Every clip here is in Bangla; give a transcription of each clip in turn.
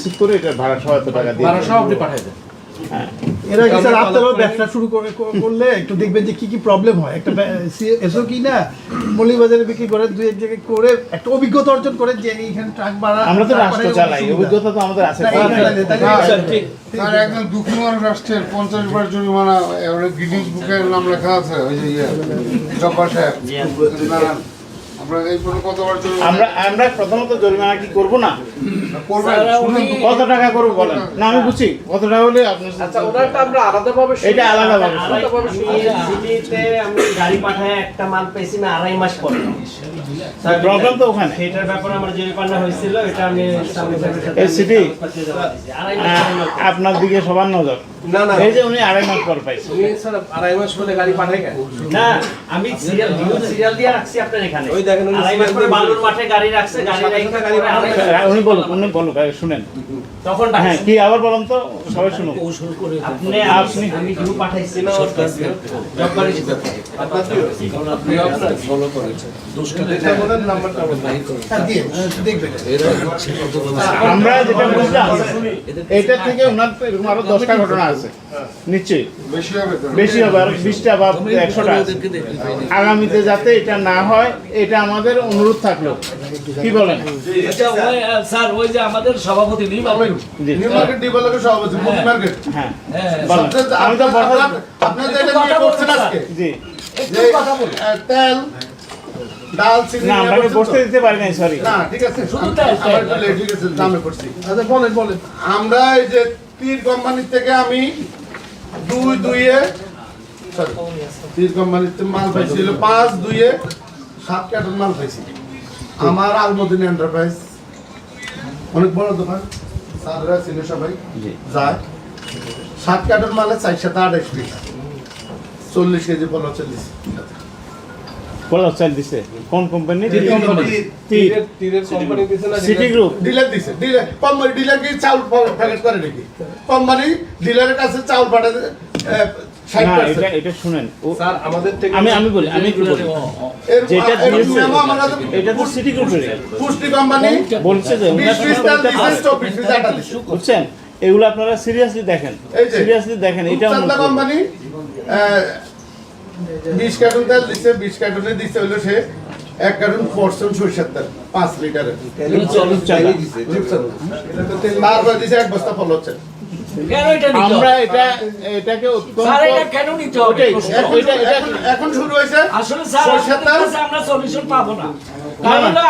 রিসিভ করে এটা ভাড়া সহ এত টাকা দিয়ে ভাড়া সহ আপনি পাঠাই দেন। হ্যাঁ। এর আগে স্যার আপনারাও ব্যবসা শুরু করে- করলে একটু দেখবেন যে কি কি প্রবলেম হয়। একটা এসো কি না মৌলিবাজারে বিক্রি করে দুই এক জায়গায় করে একটা অভিজ্ঞতা অর্জন করে যে এইখানে ট্রাক ভাড়া আমরা তো রাষ্ট্র চালাই অভিজ্ঞতা। তো আমাদের আছে। তাই না? স্যার একদম দুঃখী মানুষ রাষ্ট্রের পঞ্চাশ বার জরিমানা গিনিস বুকের নাম লেখা আছে ওই যে ইয়ে জব্বার সাহেব। আমরা আমরা আমরা প্রথমত জরিমানা কি করব না। কত টাকা করব বলেন? না আমি বুঝছি কত টাকা হলে আপনার আচ্ছা ওনারটা আমরা আলাদাভাবে এটা আলাদাভাবে আমি গাড়ি পাঠায় একটা মাল পেয়েছি না আড়াই মাস পরে। প্রবলেম তো ওখানে। সেটার ব্যাপারে আমার জরিমানা হয়েছিল এটা আমি সামনে সিটি? আপনার দিকে সবার নজর। না না। এই যে উনি আড়াই মাস পর পাইছে। উনি স্যার আড়াই মাস পরে গাড়ি পাঠায় কেন না আমি সিরিয়াল সিরিয়াল দিয়ে রাখছি আপনার এখানে। ওই দেখেন, উনি আড়াই মাস পরে বালুর মাঠে গাড়ি রাখছে গাড়ি সাথে গাড়ি গাড়ি আড়াই মাস উনি বলুন উনি বলুক শুনেন। তখন হ্যাঁ কি আবার বলুন তো? সবাই শুনুক। আপনি আপনি আমি কিছু পাঠাইছি। না জব গাড়ি দিয়ে, দেখবেন। আমরা যেটা বুঝলাম এটা থেকে ওনার এরকম আরও দশটা ঘটনা আছে। নিশ্চয়ই। বেশি হবে আর বিশটা বা একশোটা আগামীতে যাতে এটা না হয় এটা আমাদের অনুরোধ থাকল। কি বলেন? আচ্ছা স্যার ওই যে আমাদের সভাপতি হ্যাঁ। হ্যাঁ। আমি তো বড় আপনাদের এটা নিয়ে করছেন আজকে? জি। যে আহ, তেল ডাল চিনি না আমরা বসতে দিতে পারি নাই সরি না ঠিক আছে। শুধু তেল, তেল। একটু লেট হয়ে গেছে দামে করছি আচ্ছা বলেন বলেন। আমরা এই যে তীর কোম্পানির থেকে আমি দুই দুইয়ে তীর কোম্পানিতে মাল পাইছিল পাঁচ দুইয়ে সাত কার্টন মাল পাইছি। আমার আলমদিন এন্টারপ্রাইজ অনেক বড় দোকান স্যাররা ছিল সবাই যায়। সাত কার্টন মালে চার সাথে আঠাশ পিস চল্লিশ কেজি পনেরো চল্লিশ। চাল দিছে। কোন কোম্পানি সিটি গ্রুপ ডিলার দিছে ডিলার কোম্পানি ডিলার কি চাউল প্যাকেট করে নাকি? কোম্পানি ডিলারের কাছে চাউল পাঠাতে এটা শুনেন। ও- স্যার আমাদের থেকে আমি আমি বলি আমি একটু বলি। যেটা দিয়েছে মেমো আমার কাছে এটা তো সিটি গ্রুপের পুষ্টি কোম্পানি বলছে যে বিশ ওনার পিস তেল দিছে কোম্পানিতে চব্বিশ পিস আটা দিছে। বুঝছেন? এগুলো আপনারা সিরিয়াসলি দেখেন। এই সিরিয়াসলি দেখেন এটা কোম্পানি বিশ কার্টুন তেল দিছে বিশ কার্টুনে দিছে হলো সে এক কার্টুন ফরচুন সরিষার তেল পাঁচ লিটারের। তারপর দিছে এক বস্তা ফল হচ্ছে কেন এটা নিতে আমরা এটা এটাকে স্যার এটা কেন নিতে হবে? এখন শুরু হয়েছে। আসলে স্যার সরষের তেল? আমরা সলিউশন পাবো না। না,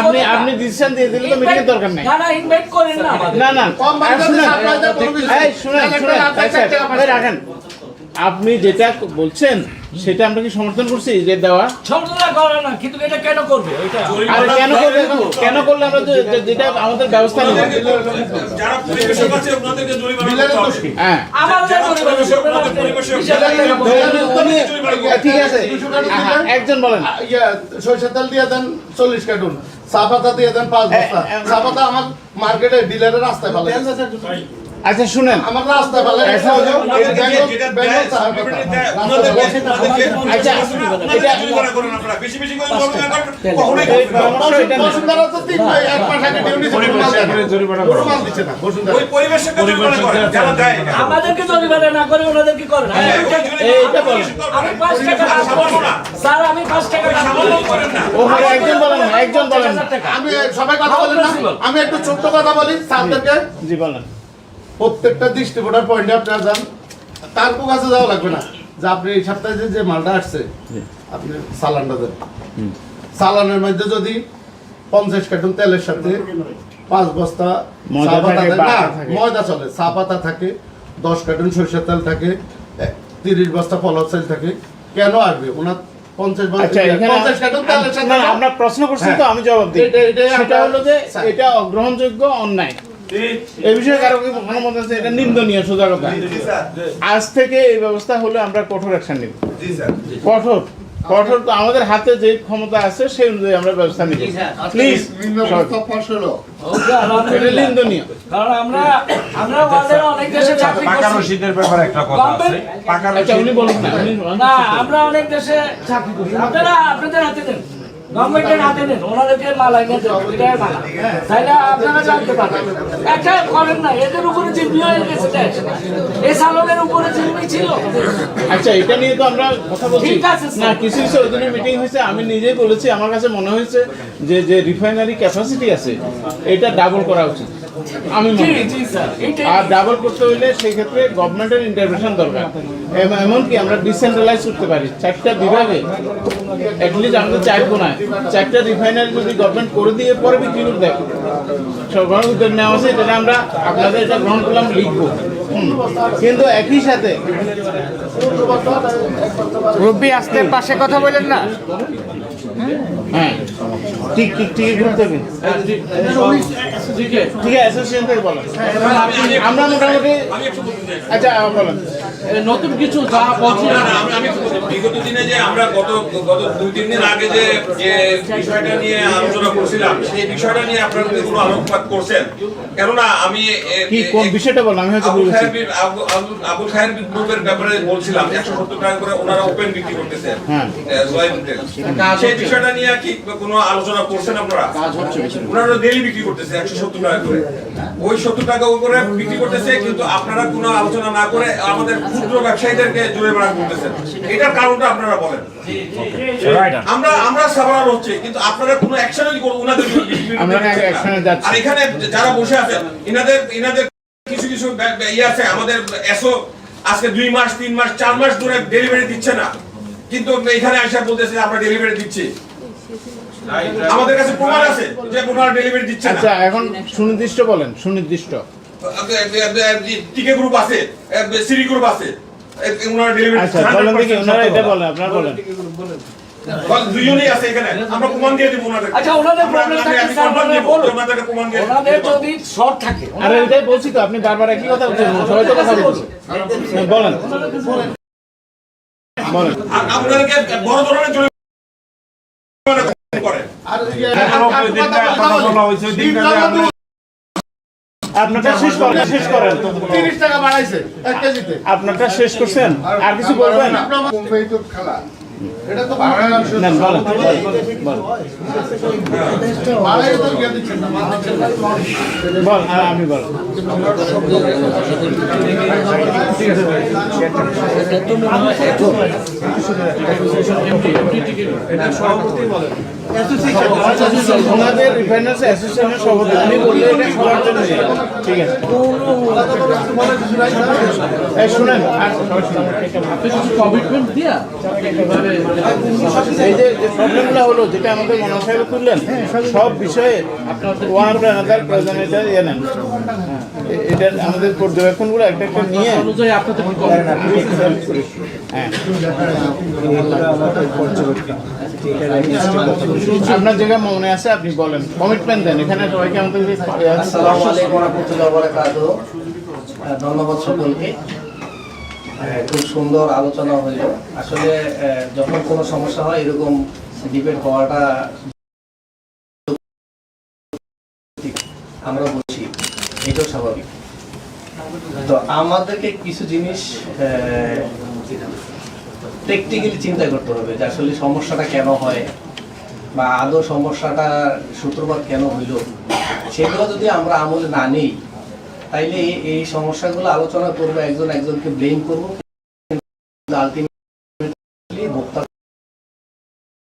আপনি আপনি ডিসিশন দিয়ে দিলে তো মিটিং দরকার নাই। না না ইনভাইট করেন শুনেন, শুনেন রাখেন। আপনি যেটা বলছেন সেটা আমরা কি সমর্থন করছি? যে দেওয়া। ছোটরা করে না কিন্তু এটা কেন করবে? ওইটা। আর কেন করলে কেন করলে আমরা যেটা আমাদের ব্যবস্থা নেব? যারা পরিবেশক আছে ওনাদেরকে জরিমানা ডিলারের করতে দোষ। হবে। হ্যাঁ আমাদের। ঠিক আছে একজন বলেন। ইয়া, সরিষার তেল দিয়ে দেন চল্লিশ কার্টুন। চা পাতা দিয়ে দেন পাঁচ বস্তা। আমার মার্কেটে ডিলারের রাস্তায় ফেলে আচ্ছা শুনেন। আমার রাস্তায় ফেলে আচ্ছা, আচ্ছা। আমাদেরকে জরিমানা না করে ওনাদের কি করেন? বলেন। আমি পাঁচ টাকা না। স্যার আমি পাঁচ টাকা লাভ করব করেন না। ওখানে একজন বলেন একজন বলেন। আমি সবাই কথা বলেন আমি একটু ছোট্ট কথা বলি স্যারদেরকে। জি বলেন। প্রত্যেকটা ডিস্ট্রিবিউটার পয়েন্টে আপনারা যান। তার কো কাছে যাওয়া লাগবে না। যে আপনি এই সপ্তাহে যে- মালটা আসছে আপনি সালানটা দেন। সালানের মধ্যে যদি পঞ্চাশ কার্টুন তেলের সাথে পাঁচ বস্তা ময়দা চলে চা পাতা থাকে দশ কার্টুন সরিষার তেল থাকে তিরিশ বস্তা পলক তেল থাকে। কেন আসবে? ওনার আচ্ছা আমরা প্রশ্ন করছি তো আমি জবাব দিই। এটা- সেটা হলো যে এটা অগ্রহণযোগ্য অন্যায়। এই বিষয়ে কারও কি কোনো মত আছে? এটা নিন্দনীয় সোজা কথা। আজ থেকে এই ব্যবস্থা হলে আমরা কঠোর অ্যাকশন নিব। কঠোর। কঠোর তো আমাদের হাতে যে ক্ষমতা আছে সেই অনুযায়ী আমরা ব্যবস্থা নিব। প্লিজ নিম্ন প্রস্তাব পাশ হলো। এটা নিন্দনীয়। কারণ আমরা আমরা অনেক দেশে চাকরি করছি। ব্যাপারে একটা কথা আছে। পাকা আচ্ছা উনি বলুন। না। আমরা অনেক দেশে চাকরি করি আপনারা আপনাদের হাতে দেন। গভর্নমেন্টের হাতে নেন ওনাদেরকে মালা এনে দেন এটাই মালা। তাইলে আপনারা জানতে পারবেন। একটা করেন না এদের উপরে জিম্মি হয়ে গেছে এই সালনের উপরে জিম্মি ছিল। আচ্ছা এটা নিয়ে তো আমরা কথা বলছি। ঠিক আছে, না কিছু কিছু ওই মিটিং হয়েছে আমি নিজেই বলেছি আমার কাছে মনে হয়েছে যে যে রিফাইনারি ক্যাপাসিটি আছে এটা ডাবল করা উচিত। আমি আর ডাবল করতে হইলে সেই ক্ষেত্রে গভর্নমেন্টের ইন্টারভেনশন দরকার এমনকি আমরা ডিসেন্ট্রালাইজ করতে পারি। চারটা বিভাগে। অ্যাটলিস্ট আমাদের চার কোনায়। চারটা রিফাইনারি যদি গভর্নমেন্ট করে দিয়ে পরে বিক্রি করে দেয়। সরকারের উদ্যোগ নেওয়া আছে এটা আমরা আপনাদের এটা গ্রহণ করলাম লিখব। কিন্তু একই সাথে রব্বি আস্তে পাশে কথা বলেন না। হ্যাঁ। ঠিক ঠিক ঠিক গ্রুপ থেকে ঠিক আছে অ্যাসোসিয়েশন থেকে বলেন আমরা মোটামুটি আমি একটু বলতে চাই আচ্ছা বলেন নতুন কিছু যা আমি- আমি বিগত দিনে যে আমরা গত গত দুই তিন দিন আগে যে যে বিষয়টা নিয়ে আলোচনা করছিলাম সেই বিষয়টা নিয়ে আপনারা যদি কোনো আলোকপাত করছেন কেননা আমি কি কোন বিষয়টা আমি হয়তো আবুল বলেছি খায়ের আবুল গ্রুপের ব্যাপারে বলছিলাম একশো সত্তর টাকা করে ওনারা ওপেন বিক্রি করতেছেন হ্যাঁ। সেই বিষয়টা নিয়ে কি? কোনো আলোচনা করছেন আপনারা? ওনারা ডেলি বিক্রি করতেছে একশো সত্তর টাকা করে। ওই সত্তর টাকা করে বিক্রি করতেছে কিন্তু আপনারা কোনো আলোচনা না করে আমাদের ক্ষুদ্র ব্যবসায়ীদেরকে জুড়ে বেড়া করতেছেন। এটার কারণটা আপনারা বলেন। আমরা আমরা হচ্ছে কিন্তু আপনারা কোনো অ্যাকশনই করুন ওনাদের। আর এখানে যারা বসে আছেন ইনাদের ইনাদের কিছু কিছু ইয়ে আছে আমাদের এসো আজকে দুই মাস তিন মাস চার মাস ধরে ডেলিভারি দিচ্ছে না। কিন্তু এখানে আসা বলতেছে আমরা ডেলিভারি দিচ্ছি। আমাদের কাছে প্রমাণ আছে যে ওনারা ডেলিভারি দিচ্ছে না। আচ্ছা এখন সুনির্দিষ্ট বলেন সুনির্দিষ্ট। টিকে গ্রুপ আছে সিরি গ্রুপ আছে ওনারা ডেলিভারি আচ্ছা বলেন দেখি ওনারা এটা বলেন আপনারা বলেন। আচ্ছা আরে এটাই বলছি তো আপনি বারবার একই কথা বলছেন সবাই তো কথা বলছে। হ্যাঁ, বলেন। বলেন। আপনাদেরকে বড় ধরনের আপনারটা শেষ করেন শেষ করেন। তিরিশ টাকা বাড়াইছে এক কেজিতে। আপনারটা শেষ করছেন? আর কিছু বলবেন? মুম্বাই খেলা। আমি বল। রিফাইনার্স অ্যাসোসিয়েশনের সভাপতি উনি বললে এটা সবার জন্য ঠিক আছে। আর শুনেন। কমিটমেন্ট দিয়া? এই যে যে প্রবলেমগুলো হলো যেটা আমাদের মনে সাহেব তুললেন সব বিষয়ে আপনার ওয়ান আনাদার প্রয়োজন এটা ইয়ে নেন। হ্যাঁ, এটা আমাদের পর্যবেক্ষণগুলো একটা একটা নিয়ে অনুযায়ী আপনাদের কি করেন হ্যাঁ। আপনার জায়গায় মনে আছে আপনি বলেন। কমিটমেন্ট দেন। এখানে সবাইকে আমাদের যে আসসালামু আলাইকুম রহমতুল্লাহ বারাকাতুহু। আহ, ধন্যবাদ সকলকে। খুব সুন্দর আলোচনা হইল আসলে যখন কোনো সমস্যা হয়, এরকম ডিবেট হওয়াটা আমরা বলছি এটাও স্বাভাবিক। তো আমাদেরকে কিছু জিনিস টেকনিক্যালি চিন্তা করতে হবে যে আসলে সমস্যাটা কেন হয় বা আদৌ সমস্যাটা সূত্রপাত কেন হইল। সেগুলো যদি আমরা আমলে না নিই, তাইলে এই সমস্যাগুলো আলোচনা করব, একজন একজনকে ব্লেম করব।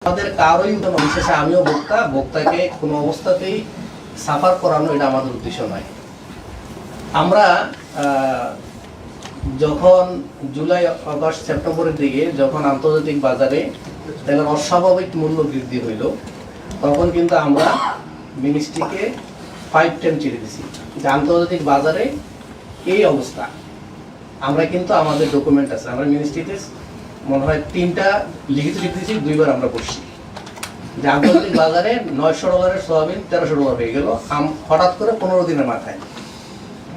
আমাদের কারোই বিশেষে আমিও ভোক্তা ভোক্তাকে কোনো অবস্থাতেই সাফার করানো এটা আমাদের উদ্দেশ্য নয়। আমরা যখন জুলাই আগস্ট সেপ্টেম্বরের দিকে যখন আন্তর্জাতিক বাজারে তেলের অস্বাভাবিক মূল্য বৃদ্ধি হইল, তখন কিন্তু আমরা মিনিস্ট্রিকে ফাইভ টেন চিঠি দিছি যে আন্তর্জাতিক বাজারে এই অবস্থা। আমরা কিন্তু আমাদের ডকুমেন্ট আছে, আমরা মিনিস্ট্রিতে মনে হয় তিনটা লিখিত দিয়েছি, দুইবার আমরা করছি যে আন্তর্জাতিক বাজারে নয়শো ডলারের সোয়াবিন তেরোশো ডলার হয়ে গেল। আম- হঠাৎ করে পনেরো দিনের মাথায়।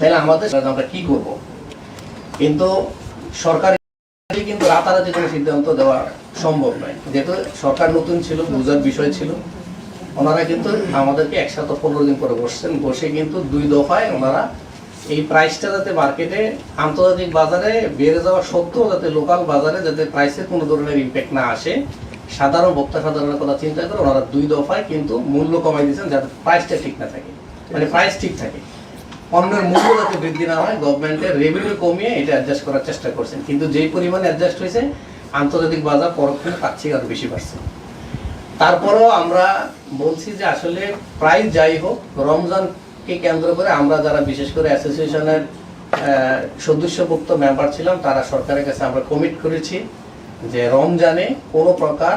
তাহলে আমাদের আমরা কি করব? কিন্তু সরকার কিন্তু রাতারাতি কোনো সিদ্ধান্ত দেওয়া সম্ভব নয়। যেহেতু সরকার নতুন ছিল, বোঝার বিষয় ছিল। ওনারা কিন্তু আমাদেরকে একসাথে পনেরো দিন পরে বসছেন। বসে কিন্তু দুই দফায় ওনারা এই প্রাইসটা যাতে মার্কেটে আন্তর্জাতিক বাজারে বেড়ে যাওয়া সত্ত্বেও যাতে লোকাল বাজারে যাতে প্রাইসের কোনো ধরনের ইম্প্যাক্ট না আসে, সাধারণ ভোক্তা সাধারণের কথা চিন্তা করে ওনারা দুই দফায় কিন্তু মূল্য কমাই দিয়েছেন যাতে প্রাইসটা ঠিক না থাকে। মানে প্রাইস ঠিক থাকে। পণ্যের মূল্য যাতে বৃদ্ধি না হয় গভর্নমেন্টের রেভিনিউ কমিয়ে এটা অ্যাডজাস্ট করার চেষ্টা করছেন। কিন্তু যেই পরিমাণে অ্যাডজাস্ট হয়েছে, আন্তর্জাতিক বাজার পরক্ষণে তার থেকে আরও বেশি বাড়ছে। তারপরেও আমরা বলছি যে আসলে প্রায় যাই হোক রমজানকে কেন্দ্র করে আমরা যারা বিশেষ করে অ্যাসোসিয়েশনের সদস্যভুক্ত মেম্বার ছিলাম, তারা সরকারের কাছে আমরা কমিট করেছি যে রমজানে কোনো প্রকার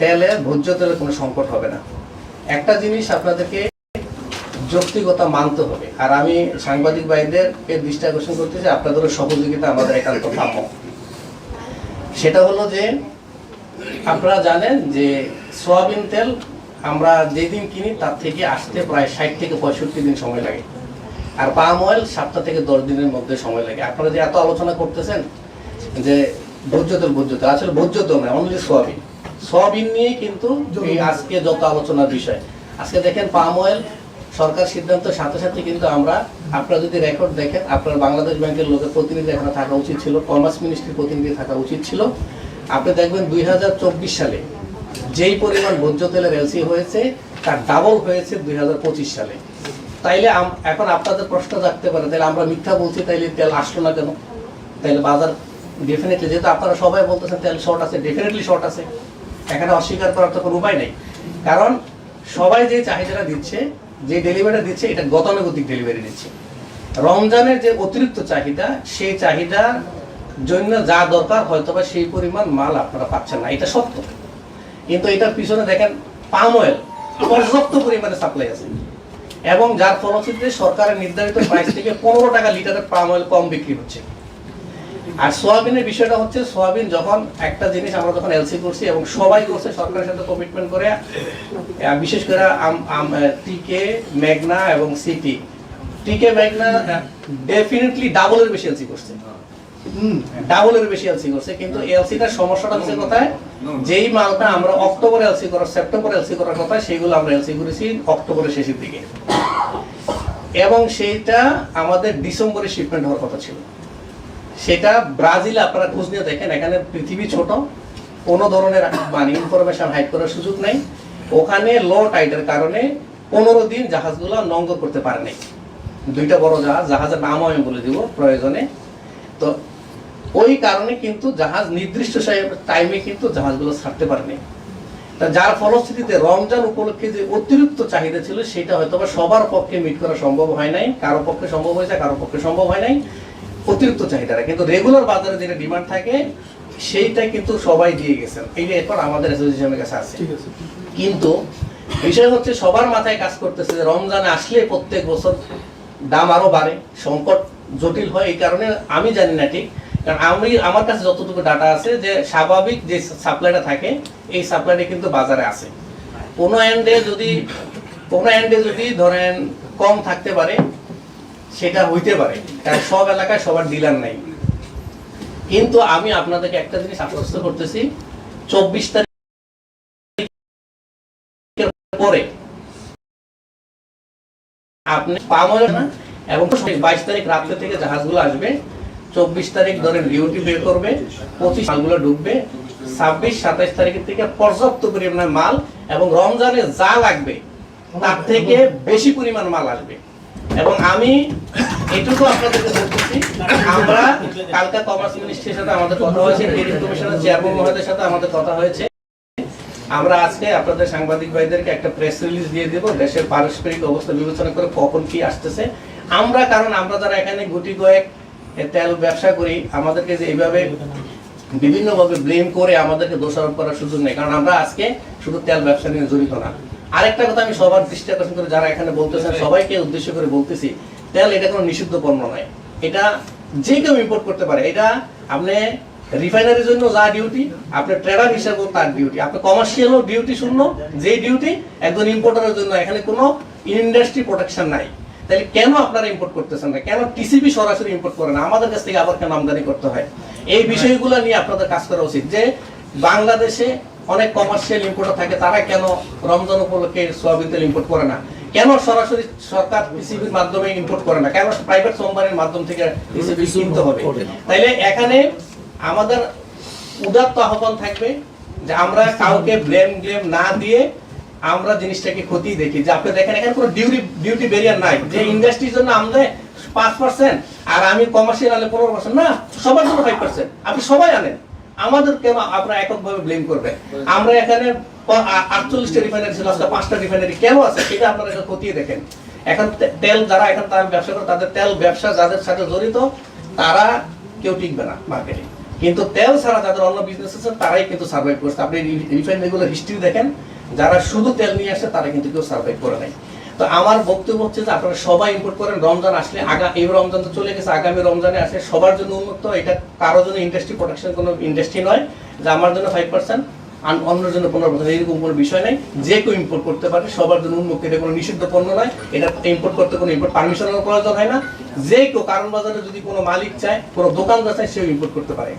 তেলের ভোজ্য তেলের কোনো সংকট হবে না। একটা জিনিস আপনাদেরকে যৌক্তিকতা মানতে হবে। আর আমি সাংবাদিক ভাইদেরকে দৃষ্টি আকর্ষণ করতেছি আপনাদেরও সহযোগিতা আমাদের একান্ত কাম্য। সেটা হলো যে, আপনারা জানেন যে সোয়াবিন তেল আমরা যেদিন কিনি তার থেকে আসতে প্রায় ষাট থেকে পঁয়ষট্টি দিন সময় লাগে। আর পাম অয়েল সাতটা থেকে দশ দিনের মধ্যে সময় লাগে। আপনারা যে এত আলোচনা করতেছেন যে ভোজ্য তেল ভোজ্য তেল আসলে ভোজ্য তেল নয় অনলি সোয়াবিন সোয়াবিন নিয়ে কিন্তু আজকে যত আলোচনার বিষয়। আজকে দেখেন পাম অয়েল সরকার সিদ্ধান্তের সাথে সাথে কিন্তু আমরা আপনারা যদি রেকর্ড দেখেন আপনার বাংলাদেশ ব্যাংকের লোকের প্রতিনিধি এখানে থাকা উচিত ছিল কমার্স মিনিস্ট্রির প্রতিনিধি থাকা উচিত ছিল। আপনি দেখবেন দুই হাজার চব্বিশ সালে যেই পরিমাণ ভোজ্য তেলের এলসি হয়েছে, তার ডাবল হয়েছে দুই হাজার পঁচিশ সালে। তাইলে এখন আপনাদের প্রশ্ন থাকতে পারে তাহলে আমরা মিথ্যা বলছি, তাইলে তেল আসলো না কেন? তাইলে বাজার ডেফিনেটলি যেহেতু আপনারা সবাই বলতেছেন তেল শর্ট আছে ডেফিনেটলি শর্ট আছে। এখানে অস্বীকার করার তো কোনো উপায় নেই। কারণ সবাই যে চাহিদাটা দিচ্ছে, যে ডেলিভারিটা দিচ্ছে, এটা গতানুগতিক ডেলিভারি দিচ্ছে। রমজানের যে অতিরিক্ত চাহিদা, সেই চাহিদার জন্য যা দরকার হয়তো বা সেই পরিমাণ মাল আপনারা পাচ্ছেন না। এটা সত্য। কিন্তু এটার পিছনে দেখেন পাম অয়েল পর্যাপ্ত পরিমাণে সাপ্লাই আছে। এবং যার ফলশ্রুতিতে সরকারের নির্ধারিত প্রাইস থেকে পনেরো টাকা লিটারের পাম অয়েল কম বিক্রি হচ্ছে। আর সোয়াবিনের বিষয়টা হচ্ছে সোয়াবিন যখন একটা জিনিস আমরা যখন এলসি করছি এবং সবাই করছে সরকারের সাথে কমিটমেন্ট করে বিশেষ করে টিকে মেঘনা এবং সিটি টিকে মেঘনা ডেফিনেটলি ডাবলের বেশি এলসি করছে। ডাবলের বেশি এলসি করছে কিন্তু এলসিটার সমস্যাটা হচ্ছে কোথায়? যেই মালটা আমরা অক্টোবরে এলসি করার সেপ্টেম্বরে এলসি করার কথা সেইগুলো আমরা এলসি করেছি অক্টোবরের শেষের দিকে। এবং সেইটা আমাদের ডিসেম্বরে শিপমেন্ট হওয়ার কথা ছিল। সেটা ব্রাজিল আপনারা খোঁজ নিয়ে দেখেন এখানে পৃথিবী ছোট কোনো ধরনের মানে ইনফরমেশন হাইড করার সুযোগ নেই। ওখানে লো টাইডের কারণে পনেরো দিন জাহাজগুলো নঙ্গর করতে পারে নাই। দুইটা বড় জাহাজ জাহাজের নামও আমি বলে দিব প্রয়োজনে। তো ওই কারণে কিন্তু জাহাজ নির্দিষ্ট টাইমে কিন্তু জাহাজগুলো ছাড়তে পারেনি। যার ফলশ্রুতিতে রমজান উপলক্ষে যে অতিরিক্ত চাহিদা ছিল সেটা হয়তো বা সবার পক্ষে মিট করা সম্ভব হয় নাই কারও পক্ষে সম্ভব হয়েছে কারও পক্ষে সম্ভব হয় নাই অতিরিক্ত চাহিদাটা। কিন্তু রেগুলার বাজারে যেটা ডিমান্ড থাকে সেইটা কিন্তু সবাই দিয়ে গেছেন। এইটা এরপর আমাদের অ্যাসোসিয়েশনের কাছে আছে। কিন্তু বিষয় হচ্ছে সবার মাথায় কাজ করতেছে যে রমজানে আসলে প্রত্যেক বছর দাম আরও বাড়ে সংকট জটিল হয় এই কারণে আমি জানি না ঠিক। কারণ আমি, আমার কাছে যতটুকু ডাটা আছে যে স্বাভাবিক যে সাপ্লাইটা থাকে, এই সাপ্লাইটা কিন্তু বাজারে আছে। কোনো এন্ডে যদি, কোনো এন্ডে যদি ধরেন কম থাকতে পারে, সেটা হইতে পারে। কারণ সব এলাকায় সবার ডিলার নাই। কিন্তু আমি আপনাদেরকে একটা জিনিস আশ্বস্ত করতেছি, চব্বিশ তারিখের পরে আপনি পামল না, এবং বাইশ তারিখ রাত্রে থেকে জাহাজগুলো আসবে চব্বিশ তারিখ ধরেন ডিউটি বের করবে, পঁচিশ মালগুলো ঢুকবে, ছাব্বিশ, সাতাইশ তারিখের থেকে পর্যাপ্ত পরিমাণে মাল এবং রমজানে যা লাগবে, তার থেকে বেশি পরিমাণ মাল আসবে। এবং আমি এটুকু আপনাদেরকে বলতেছি, আমরা কালকে কমার্স মিনিস্ট্রির সাথে আমাদের কথা হয়েছে ট্রেডিং কমিশনের চেয়ারম্যান মহোদয়ের সাথে আমাদের কথা হয়েছে। আমরা আজকে আপনাদের সাংবাদিক ভাইদেরকে একটা প্রেস রিলিজ দিয়ে দেব, দেশের পারস্পরিক অবস্থা বিবেচনা করে কখন কি আসতেছে। আমরা, কারণ আমরা যারা এখানে গুটি কয়েক তেল ব্যবসা করি আমাদেরকে যে এইভাবে বিভিন্নভাবে ব্লেম করে আমাদেরকে দোষারোপ করার সুযোগ নেই। কারণ আমরা আজকে শুধু তেল ব্যবসা নিয়ে জড়িত না। আরেকটা কথা আমি সবার দৃষ্টি আকর্ষণ করে যারা এখানে বলতেছেন সবাইকে উদ্দেশ্য করে বলতেছি তেল এটা কোনো নিষিদ্ধ পণ্য নয়। এটা যে কেউ ইম্পোর্ট করতে পারে। এটা আপনি রিফাইনারির জন্য যা ডিউটি আপনি ট্রেডার হিসেবেও তার ডিউটি আপনি কমার্শিয়ালও ডিউটি শূন্য যে ডিউটি একজন ইম্পোর্টারের জন্য। এখানে কোনো ইন্ডাস্ট্রি প্রোটেকশন নাই। তাহলে কেন আপনারা ইম্পোর্ট করতেছেন না? কেন টিসিবি সরাসরি ইম্পোর্ট করে না? আমাদের কাছ থেকে আবার কেন আমদানি করতে হয়? এই বিষয়গুলো নিয়ে আপনাদের কাজ করা উচিত যে বাংলাদেশে অনেক কমার্শিয়াল ইম্পোর্টার থাকে তারা কেন রমজান উপলক্ষে সোয়াবিন তেল ইম্পোর্ট করে না? কেন সরাসরি সরকার পিসিবির মাধ্যমে ইম্পোর্ট করে না? কেন প্রাইভেট কোম্পানির মাধ্যম থেকে পিসিবি কিনতে হবে? তাইলে এখানে আমাদের উদাত্ত আহ্বান থাকবে যে আমরা কাউকে ব্লেম গ্লেম না দিয়ে আমরা জিনিসটাকে ক্ষতি দেখি। যে আপনি দেখেন, এখানে কোনো ডিউটি ডিউটি ব্যারিয়ার নাই। যে ইন্ডাস্ট্রির জন্য আমাদের পাঁচ পার্সেন্ট আর আমি কমার্শিয়াল আনলে পনেরো পার্সেন্ট না, সবার জন্য ফাইভ পার্সেন্ট আপনি সবাই আনেন। আমাদের কেন আপনারা এককভাবে ব্লেম করবেন। আমরা এখানে আটচল্লিশটা রিফাইনারি ছিল, আজকে পাঁচটা রিফাইনারি কেন আছে সেটা আপনারা একটু খতিয়ে দেখেন। এখন তেল যারা এখন তারা ব্যবসা করে, তাদের তেল ব্যবসা যাদের সাথে জড়িত, তারা কেউ টিকবে না মার্কেটে কিন্তু তেল ছাড়া যাদের অন্য বিজনেস আছে, তারাই কিন্তু সার্ভাইভ করছে। আপনি রিফাইনারিগুলোর হিস্ট্রি দেখেন। যারা শুধু তেল নিয়ে আসে, তারা কিন্তু কেউ সার্ভাইভ করে নাই। তো আমার বক্তব্য হচ্ছে যে, আপনারা সবাই ইম্পোর্ট করেন। রমজান আসলে আগা, এই রমজান তো চলে গেছে, আগামী রমজানে আসে সবার জন্য উন্মুক্ত। এটা কারোর জন্য ইন্ডাস্ট্রি প্রোটেকশন কোনো ইন্ডাস্ট্রি নয়। যে আমার জন্য ফাইভ পার্সেন্ট আর অন্যের জন্য এরকম কোনো বিষয় যে কেউ ইম্পোর্ট করতে পারে, সবার জন্য উন্মুক্ত, এটা কোনো নিষিদ্ধ পণ্য নয়। এটা ইম্পোর্ট করতে কোনো ইম্পোর্ট পারমিশনের প্রয়োজন হয় না। যে কেউ কারণ বাজারে যদি কোনো মালিক চায়, কোনো দোকানদার চায়, সেও ইম্পোর্ট করতে পারে।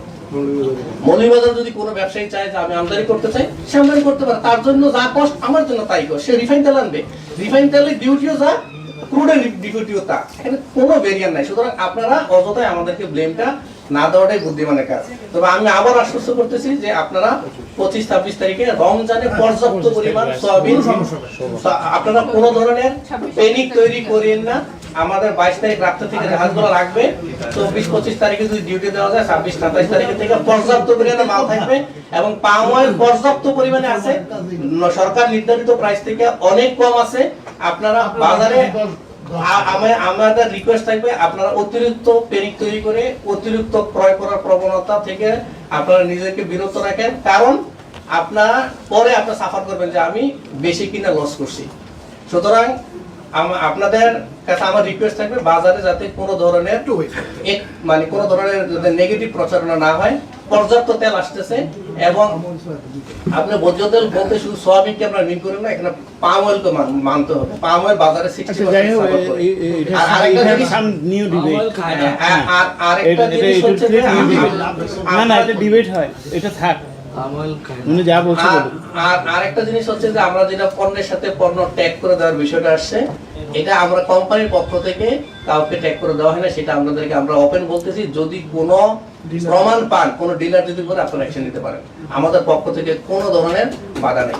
যদি কোনো ব্যবসায়ী চায় যে আমি আমদানি করতে চাই, সে আমদানি করতে পারে। তার জন্য যা কষ্ট আমার জন্য তাই কষ্ট সে রিফাইন তেল আনবে। রিফাইন তেলের ডিউটিও যা ক্রুডের ডিউটিও তা। এখানে কোনো ভেরিয়ান নাই। সুতরাং আপনারা অযথায় আমাদেরকে ব্লেমটা না দেওয়াটাই বুদ্ধিমানের কাজ। তবে আমি আবার আশ্বস্ত করতেছি যে আপনারা পঁচিশ, ছাব্বিশ তারিখে রমজানে পর্যাপ্ত পরিমাণ সয়াবিন আপনারা কোনো ধরনের পেনিক তৈরি করেন না। আমাদের বাইশ তারিখ রাত্রে থেকে জাহাজগুলো লাগবে। চব্বিশ, পঁচিশ তারিখে যদি ডিউটি দেওয়া যায়, ছাব্বিশ, সাতাইশ তারিখে থেকে পর্যাপ্ত পরিমাণে মাল থাকবে এবং পাম অয়েল পর্যাপ্ত পরিমাণে আছে। সরকার নির্ধারিত প্রাইস থেকে অনেক কম আছে। আপনারা বাজারে আমাদের রিকোয়েস্ট থাকবে আপনারা অতিরিক্ত পেনিক তৈরি করে অতিরিক্ত ক্রয় করার প্রবণতা থেকে আপনারা নিজেকে বিরত রাখেন। কারণ আপনারা পরে আপনারা সাফার করবেন যে আমি বেশি কিনা লস করছি। সুতরাং আপনাদের কাছে আমার রিকোয়েস্ট থাকবে বাজারে যাতে কোনো ধরনের মানে কোনো ধরনের যাতে নেগেটিভ প্রচারণা না হয়। পর্যাপ্ত তেল আসতেছে এবং আপনি বৈদ্য তেল বলতে শুধু সোয়াবিনকে আপনারা মিন করেন না? এখানে পাম অয়েলকে মানতে হবে। পাম অয়েল বাজারে আচ্ছা আর জিনিস- হচ্ছে। না না এটা ডিবেট হয়। এটা থাক। উনি যা বলছে আর বলুন। আর আরেকটা জিনিস হচ্ছে যে আমরা যেটা পণ্যের সাথে পণ্য ট্যাগ করে দেওয়ার বিষয়টা আসছে এটা আমরা কোম্পানির পক্ষ থেকে কাউকে ট্যাগ করে দেওয়া হয় না সেটা আপনাদেরকে আমরা ওপেন বলতেছি। যদি কোনো প্রমাণ পান কোনো ডিলার যদি করে আপনারা অ্যাকশন নিতে পারেন। আমাদের পক্ষ থেকে কোনো ধরনের বাধা নেই।